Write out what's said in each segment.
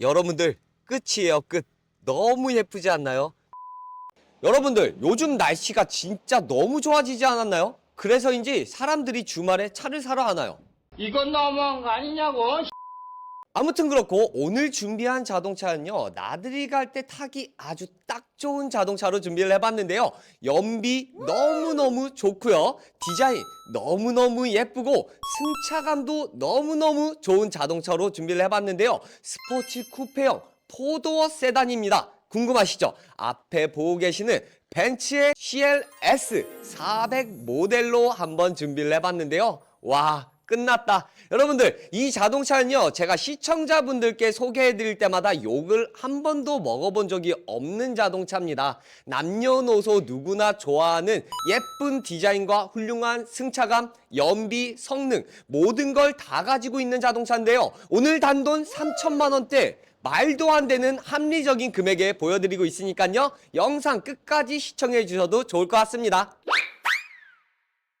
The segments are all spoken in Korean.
여러분들 끝이에요 끝 너무 예쁘지 않나요? 여러분들 요즘 날씨가 진짜 너무 좋아지지 않았나요? 그래서인지 사람들이 주말에 차를 사러 하나요? 이건 너무한 거 아니냐고. 아무튼 그렇고 오늘 준비한 자동차는요 나들이 갈 때 타기 아주 딱 좋은 자동차로 준비를 해봤는데요. 연비 너무너무 좋고요. 디자인 너무너무 예쁘고 승차감도 너무너무 좋은 자동차로 준비를 해봤는데요. 스포츠 쿠페형 포도어 세단입니다. 궁금하시죠? 앞에 보고 계시는 벤츠의 CLS 400 모델로 한번 준비를 해봤는데요. 와 끝났다. 여러분들, 이 자동차는요, 제가 시청자분들께 소개해 드릴 때마다 욕을 한 번도 먹어본 적이 없는 자동차입니다. 남녀노소 누구나 좋아하는 예쁜 디자인과 훌륭한 승차감, 연비, 성능, 모든 걸 다 가지고 있는 자동차인데요. 오늘 단돈 3천만원대, 말도 안 되는 합리적인 금액에 보여드리고 있으니까요. 영상 끝까지 시청해 주셔도 좋을 것 같습니다.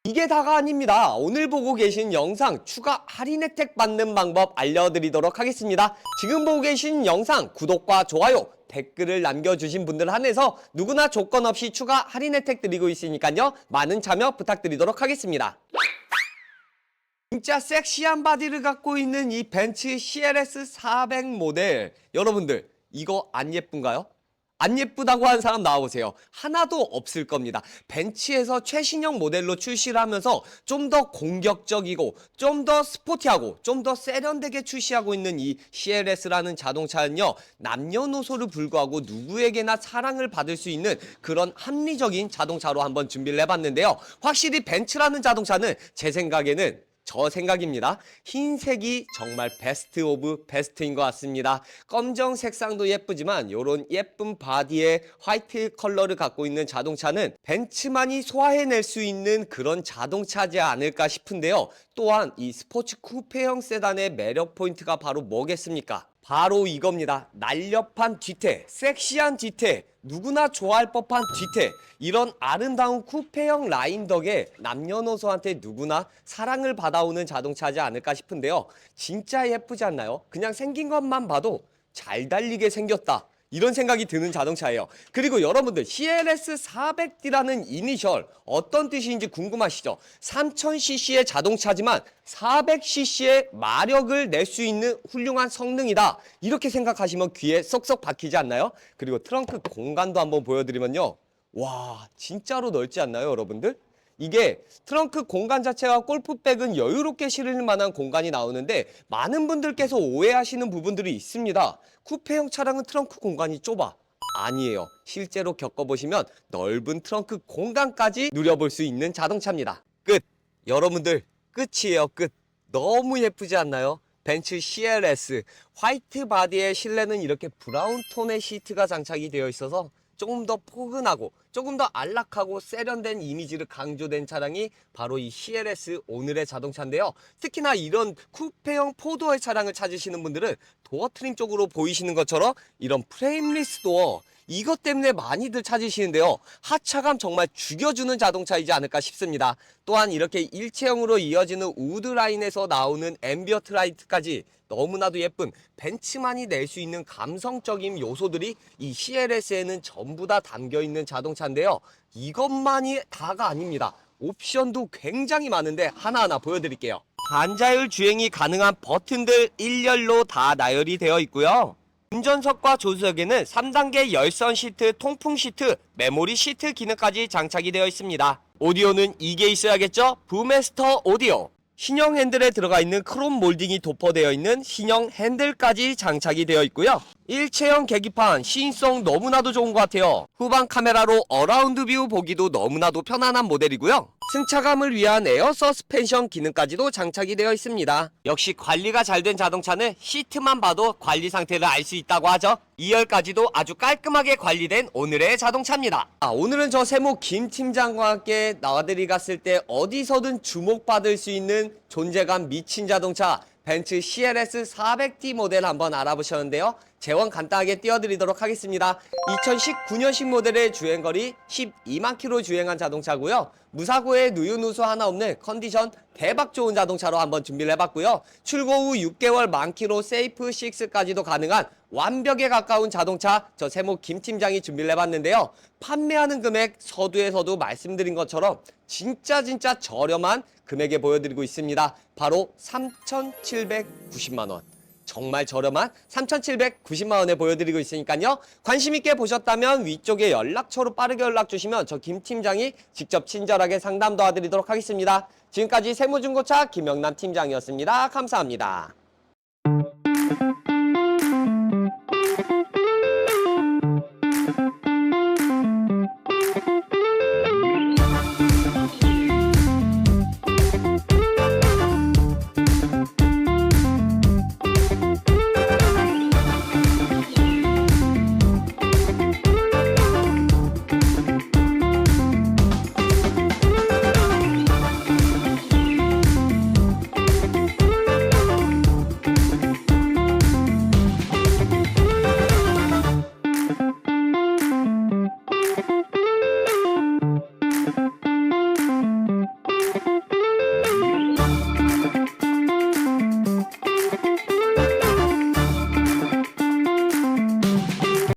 이게 다가 아닙니다. 오늘 보고 계신 영상 추가 할인 혜택 받는 방법 알려드리도록 하겠습니다. 지금 보고 계신 영상 구독과 좋아요, 댓글을 남겨주신 분들 한해서 누구나 조건 없이 추가 할인 혜택 드리고 있으니까요. 많은 참여 부탁드리도록 하겠습니다. 진짜 섹시한 바디를 갖고 있는 이 벤츠 CLS 400 모델 여러분들 이거 안 예쁜가요? 안 예쁘다고 하는 사람 나와보세요. 하나도 없을 겁니다. 벤츠에서 최신형 모델로 출시를 하면서 좀 더 공격적이고 좀 더 스포티하고 좀 더 세련되게 출시하고 있는 이 CLS라는 자동차는요. 남녀노소를 불구하고 누구에게나 사랑을 받을 수 있는 그런 합리적인 자동차로 한번 준비를 해봤는데요. 확실히 벤츠라는 자동차는 제 생각에는 저 생각입니다. 흰색이 정말 베스트 오브 베스트인 것 같습니다. 검정 색상도 예쁘지만 이런 예쁜 바디에 화이트 컬러를 갖고 있는 자동차는 벤츠만이 소화해낼 수 있는 그런 자동차지 않을까 싶은데요. 또한 이 스포츠 쿠페형 세단의 매력 포인트가 바로 뭐겠습니까? 바로 이겁니다. 날렵한 뒤태, 섹시한 뒤태, 누구나 좋아할 법한 뒤태. 이런 아름다운 쿠페형 라인 덕에 남녀노소한테 누구나 사랑을 받아오는 자동차지 않을까 싶은데요. 진짜 예쁘지 않나요? 그냥 생긴 것만 봐도 잘 달리게 생겼다. 이런 생각이 드는 자동차예요. 그리고 여러분들 CLS 400D라는 이니셜 어떤 뜻인지 궁금하시죠? 3000cc의 자동차지만 400cc의 마력을 낼 수 있는 훌륭한 성능이다. 이렇게 생각하시면 귀에 쏙쏙 박히지 않나요? 그리고 트렁크 공간도 한번 보여드리면요. 와, 진짜로 넓지 않나요, 여러분들? 이게 트렁크 공간 자체가 골프백은 여유롭게 실을 만한 공간이 나오는데 많은 분들께서 오해하시는 부분들이 있습니다. 쿠페형 차량은 트렁크 공간이 좁아. 아니에요. 실제로 겪어보시면 넓은 트렁크 공간까지 누려볼 수 있는 자동차입니다. 끝! 여러분들 끝이에요 끝! 너무 예쁘지 않나요? 벤츠 CLS 화이트 바디의 실내는 이렇게 브라운 톤의 시트가 장착이 되어 있어서 조금 더 포근하고 조금 더 안락하고 세련된 이미지를 강조된 차량이 바로 이 CLS 오늘의 자동차인데요. 특히나 이런 쿠페형 포도의 차량을 찾으시는 분들은 도어 트림 쪽으로 보이시는 것처럼 이런 프레임리스 도어 이것 때문에 많이들 찾으시는데요. 하차감 정말 죽여주는 자동차이지 않을까 싶습니다. 또한 이렇게 일체형으로 이어지는 우드 라인에서 나오는 앰비어트 라이트까지 너무나도 예쁜 벤츠만이 낼 수 있는 감성적인 요소들이 이 CLS에는 전부 다 담겨 있는 자동차인데요. 이것만이 다가 아닙니다. 옵션도 굉장히 많은데 하나하나 보여드릴게요. 반자율 주행이 가능한 버튼들 일렬로 다 나열이 되어 있고요. 운전석과 조수석에는 3단계 열선 시트, 통풍 시트, 메모리 시트 기능까지 장착이 되어 있습니다. 오디오는 이게 있어야겠죠? 부메스터 오디오. 신형 핸들에 들어가 있는 크롬 몰딩이 도포되어 있는 신형 핸들까지 장착이 되어 있고요. 일체형 계기판 시인성 너무나도 좋은 것 같아요. 후방 카메라로 어라운드 뷰 보기도 너무나도 편안한 모델이고요. 승차감을 위한 에어 서스펜션 기능까지도 장착이 되어 있습니다. 역시 관리가 잘 된 자동차는 시트만 봐도 관리 상태를 알 수 있다고 하죠. 2열까지도 아주 깔끔하게 관리된 오늘의 자동차입니다. 아, 오늘은 저 세모 김 팀장과 함께 나와드리 갔을 때 어디서든 주목받을 수 있는 존재감 미친 자동차 벤츠 CLS 400D 모델 한번 알아보셨는데요. 재원 간단하게 띄워드리도록 하겠습니다. 2019년식 모델의 주행거리 12만 킬로 주행한 자동차고요. 무사고에 누유누수 하나 없는 컨디션 대박 좋은 자동차로 한번 준비를 해봤고요. 출고 후 6개월 만 킬로 세이프 6까지도 가능한 완벽에 가까운 자동차 저 세모 김 팀장이 준비를 해봤는데요. 판매하는 금액 서두에서도 말씀드린 것처럼 진짜 진짜 저렴한 금액에 보여드리고 있습니다. 바로 3,790만 원. 정말 저렴한 3,790만 원에 보여드리고 있으니까요. 관심 있게 보셨다면 위쪽에 연락처로 빠르게 연락 주시면 저 김 팀장이 직접 친절하게 상담 도와드리도록 하겠습니다. 지금까지 세무중고차 김영남 팀장이었습니다. 감사합니다.